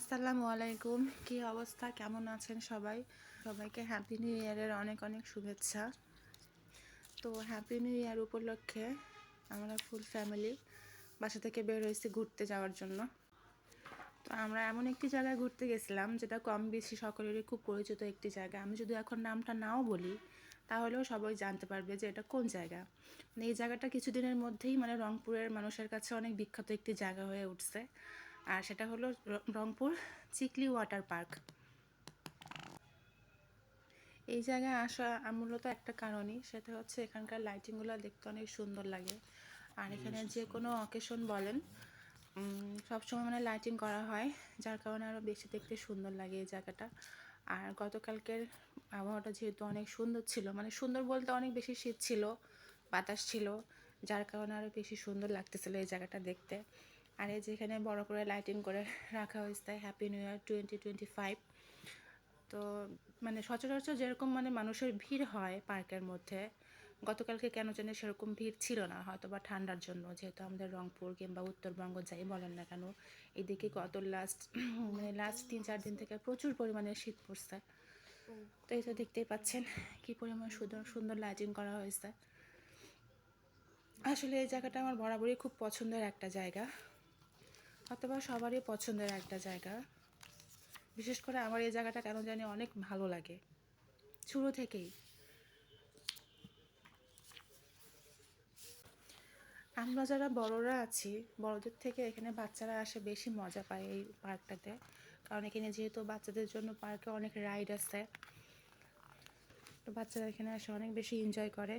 আসসালামু আলাইকুম। কি অবস্থা? কেমন আছেন সবাই? সবাইকে হ্যাপি নিউ ইয়ারের অনেক অনেক শুভেচ্ছা। তো হ্যাপি নিউ ইয়ার উপলক্ষে আমরা ফুল ফ্যামিলি বাসা থেকে বের হয়েছি ঘুরতে যাওয়ার জন্য। তো আমরা এমন একটি জায়গায় ঘুরতে গেছিলাম, যেটা কম বেশি সকলেরই খুব পরিচিত একটি জায়গা। আমি যদি এখন নামটা নাও বলি, তাহলেও সবাই জানতে পারবে যে এটা কোন জায়গা। মানে এই জায়গাটা কিছুদিনের মধ্যেই মানে রংপুরের মানুষের কাছে অনেক বিখ্যাত একটি জায়গা হয়ে উঠছে। আর সেটা হলো রংপুর চিকলি ওয়াটার পার্ক। এই জায়গায় আসা মূলত একটা কারণই সেটা হচ্ছে এখানকার লাইটিংগুলো দেখতে অনেক সুন্দর লাগে। আর এখানে যে কোনো অকেশন বলেন সবসময় মানে লাইটিং করা হয় যার কারণে আরও বেশি দেখতে সুন্দর লাগে এই জায়গাটা। আর গতকালকের আবহাওয়াটা যেহেতু অনেক সুন্দর ছিল মানে সুন্দর বলতে অনেক বেশি শীত ছিল বাতাস ছিল যার কারণে আরও বেশি সুন্দর লাগতেছিল এই জায়গাটা দেখতে। আর এই যেখানে বড় করে লাইটিং করে রাখা হয়েছে, তাই happy new year twenty twenty five তো মানে সচরাচর যেরকম মানে মানুষের ভিড় হয় পার্কের মধ্যে, গতকালকে কেন জানি সেরকম ভিড় ছিল না, হয়তো বা ঠান্ডার জন্য, যেহেতু আমাদের রংপুর কিংবা উত্তরবঙ্গ যাই বলেন না কেন, এদিকে গত লাস্ট মানে লাস্ট তিন চার দিন থেকে প্রচুর পরিমাণে শীত পড়ছে। তো এই তো দেখতেই পাচ্ছেন কি পরিমাণ সুন্দর সুন্দর লাইটিং করা হয়েছে। আসলে এই জায়গাটা আমার বরাবরই খুব পছন্দের একটা জায়গা। অথবা সবারই পছন্দের একটা জায়গা। বিশেষ করে আমার এই জায়গাটা কেন জানি অনেক ভালো লাগে। শুরু থেকেই। আমরা যারা বড়রা আছি, বড়দের থেকে এখানে বাচ্চারা আসে বেশি মজা পায় এই পার্কটাতে। কারণ এখানে যেহেতু বাচ্চাদের জন্য পার্কে অনেক রাইড আছে, তো বাচ্চারা এখানে আসে অনেক বেশি এনজয় করে।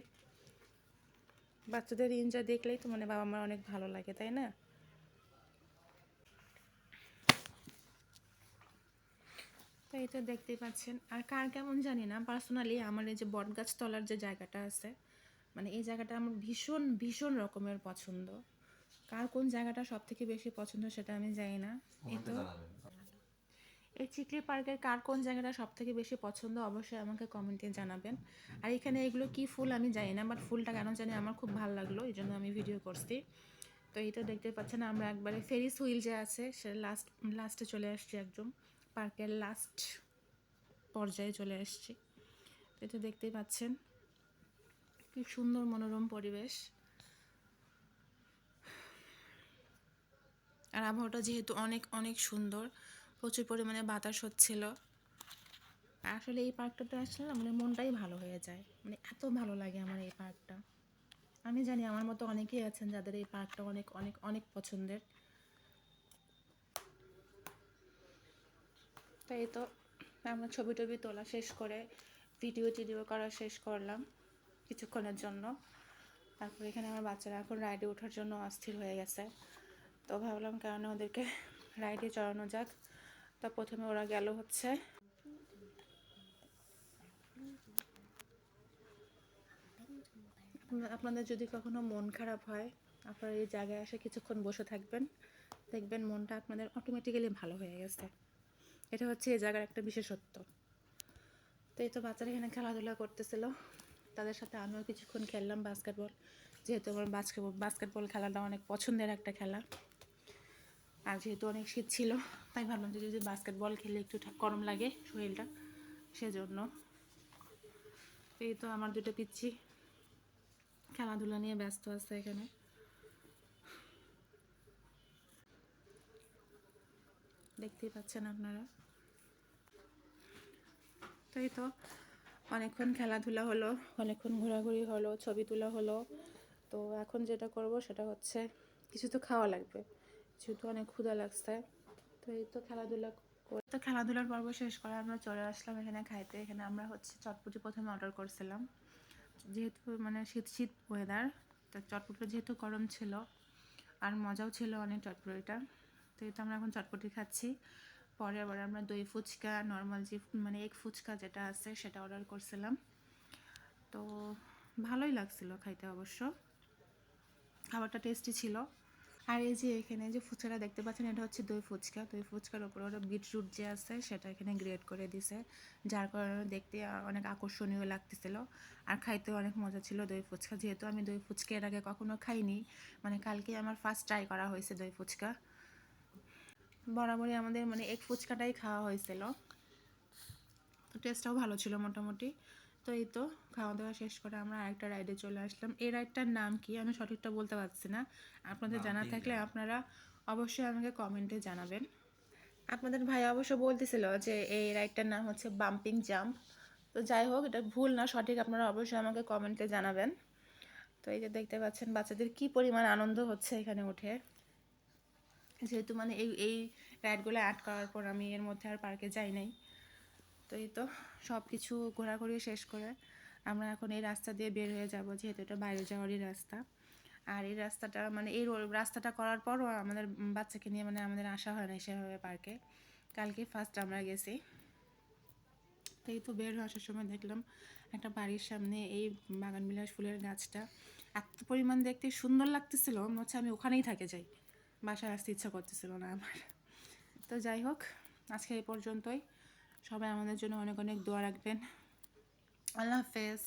বাচ্চাদের এনজয় দেখলেই তো মানে বাবা মার অনেক ভালো লাগে, তাই না? তো এই তো দেখতেই পাচ্ছেন। আর কার কেমন জানি না পার্সোনালি আমার এই যে বটগাছ তলার যে জায়গাটা আছে মানে এই জায়গাটা আমার ভীষণ ভীষণ রকমের পছন্দ। কার কোন জায়গাটা সব থেকে বেশি পছন্দ সেটা আমি জানি না। এই তো। এই চিকলি পার্কের কার কোন জায়গাটা সব থেকে বেশি পছন্দ অবশ্যই আমাকে কমেন্টে জানাবেন। আর এখানে এগুলো কি ফুল আমি জানি না বাট ফুলটা কেন জানি আমার খুব ভালো লাগল এই জন্য আমি ভিডিও করছি। তো তো দেখতে পাচ্ছেন আমরা একবারে ফেরিস হুইল যে আছে সে লাস্ট লাস্টে চলে আসছি একদম। পার্কের লাস্ট পর্যায়ে চলে আসছি। তো এটা দেখতেই পাচ্ছেন, কি সুন্দর মনোরম পরিবেশ। আর আবহাওয়াটা যেহেতু অনেক অনেক সুন্দর, প্রচুর পরিমাণে বাতাস হচ্ছিল। আসলে এই পার্কটাতে আসলে না মানে মনটাই ভালো হয়ে যায়। মানে এত ভালো লাগে আমার এই পার্কটা। আমি জানি আমার মতো অনেকেই আছেন যাদের এই পার্কটা অনেক অনেক অনেক পছন্দের। তো এই তো আমরা ছবি টবি তোলা শেষ করে ভিডিও টিডিও করা শেষ করলাম কিছুক্ষণের জন্য। তারপর এখানে আমার বাচ্চারা এখন রাইডে ওঠার জন্য অস্থির হয়ে গেছে। তো ভাবলাম কেন ওদেরকে রাইডে চড়ানো যাক। তো প্রথমে ওরা গেল হচ্ছে আপনাদের যদি কখনো মন খারাপ হয়, আপনারা এই জায়গায় এসে কিছুক্ষণ বসে থাকবেন। দেখবেন মনটা আপনাদের অটোমেটিক্যালি ভালো হয়ে গেছে। এটা হচ্ছে এই জায়গার একটা বিশেষত্ব। তো এই তো বাচ্চারা এখানে খেলাধুলা করতেছিল। তাদের সাথে আমিও কিছুক্ষণ খেললাম বাস্কেটবল যেহেতু আমার বাস্কেটবল বাস্কেটবল খেলাটা অনেক পছন্দের একটা খেলা। আর যেহেতু অনেক শীত ছিল, তাই ভাবলাম যে যদি বাস্কেটবল খেলে একটু গরম লাগে শরীরটা, সেজন্য। এই তো আমার দুটো পিচ্ছি। খেলাধুলা নিয়ে ব্যস্ত আছে এখানে। দেখতেই পাচ্ছেন আপনারা। তাই তো, অনেকক্ষণ খেলাধুলা হলো, অনেকক্ষণ ঘোরাঘুরি হলো, ছবি তোলা হলো। তো এখন যেটা করব সেটা হচ্ছে, কিছু তো খাওয়া লাগবে, যেহেতু অনেক ক্ষুধা লাগছে, তো এই তো খেলাধুলা তো খেলাধুলার পর্ব শেষ করে আমরা চলে আসলাম এখানে খাইতে। এখানে আমরা হচ্ছে চটপটি প্রথমে অর্ডার করছিলাম। যেহেতু মানে শীত শীত ওয়েদার তো চটপটি যেহেতু গরম ছিল, আর মজাও ছিল অনেক চটপটিটা। তো তো আমরা এখন চটপটি খাচ্ছি। পরে আবার আমরা দই ফুচকা নর্মাল যে মানে এক ফুচকা যেটা আছে সেটা অর্ডার করছিলাম। তো ভালোই লাগছিল খাইতে অবশ্য। খাবারটা টেস্টি ছিল। আর এই যে এখানে যে ফুচকাটা দেখতে পাচ্ছেন, এটা হচ্ছে দই ফুচকা। দই ফুচকার উপরে ওরা বিটরুট যে আছে সেটা এখানে গ্রেড করে দিছে। যার কারণে দেখতে অনেক আকর্ষণীয় লাগতেছিল। আর খাইতেও অনেক মজা ছিল দই ফুচকা। যেহেতু আমি দই ফুচকা এর আগে কখনো খাইনি মানে কালকে আমার ফার্স্ট ট্রাই করা হয়েছে দই ফুচকা। বরাবরই আমাদের মানে এক ফুচকাটাই খাওয়া হয়েছিল। তো টেস্টটাও ভালো ছিল মোটামুটি। তো এই তো খাওয়া দাওয়া শেষ করে আমরা আরেকটা রাইডে চলে আসলাম। এই রাইডটার নাম কি? আমি সঠিকটা বলতে পারছি না। আপনাদের জানা থাকলে আপনারা অবশ্যই আমাকে কমেন্টে জানাবেন। আপনাদের ভাই অবশ্য বলতেছিল যে এই রাইডটার নাম হচ্ছে বাম্পিং জাম্প তো যাই হোক এটা ভুল না সঠিক আপনারা অবশ্যই আমাকে কমেন্টে জানাবেন। তো এই যে দেখতে পাচ্ছেন বাচ্চাদের কি পরিমাণ আনন্দ হচ্ছে এখানে উঠে। যেহেতু মানে এই এই রাইডগুলো অ্যাড করার পর আমি এর মধ্যে আর পার্কে যাই নাই। তো এই তো সব কিছু ঘোরাঘুরি শেষ করে আমরা এখন এই রাস্তা দিয়ে বের হয়ে যাব, যেহেতু এটা বাইরে যাওয়ারই রাস্তা। আর এই রাস্তাটা মানে এই রাস্তাটা করার পরও আমাদের বাচ্চাকে নিয়ে মানে আমাদের আসা হয় না সেভাবে পার্কে। কালকে ফার্স্ট আমরা গেছি। তো এই তো বের আসার সময় দেখলাম একটা বাড়ির সামনে এই বাগান বিলাস ফুলের গাছটা। এত পরিমাণ দেখতে সুন্দর লাগতেছিল, মনে হচ্ছে আমি ওখানেই থাকে যাই। বাসায় আসতে ইচ্ছা করতেছিল না আমার। তো যাই হোক, আজকে এই পর্যন্তই। সবাই আমাদের জন্য অনেক অনেক দোয়া রাখবেন। আল্লাহ হাফেজ।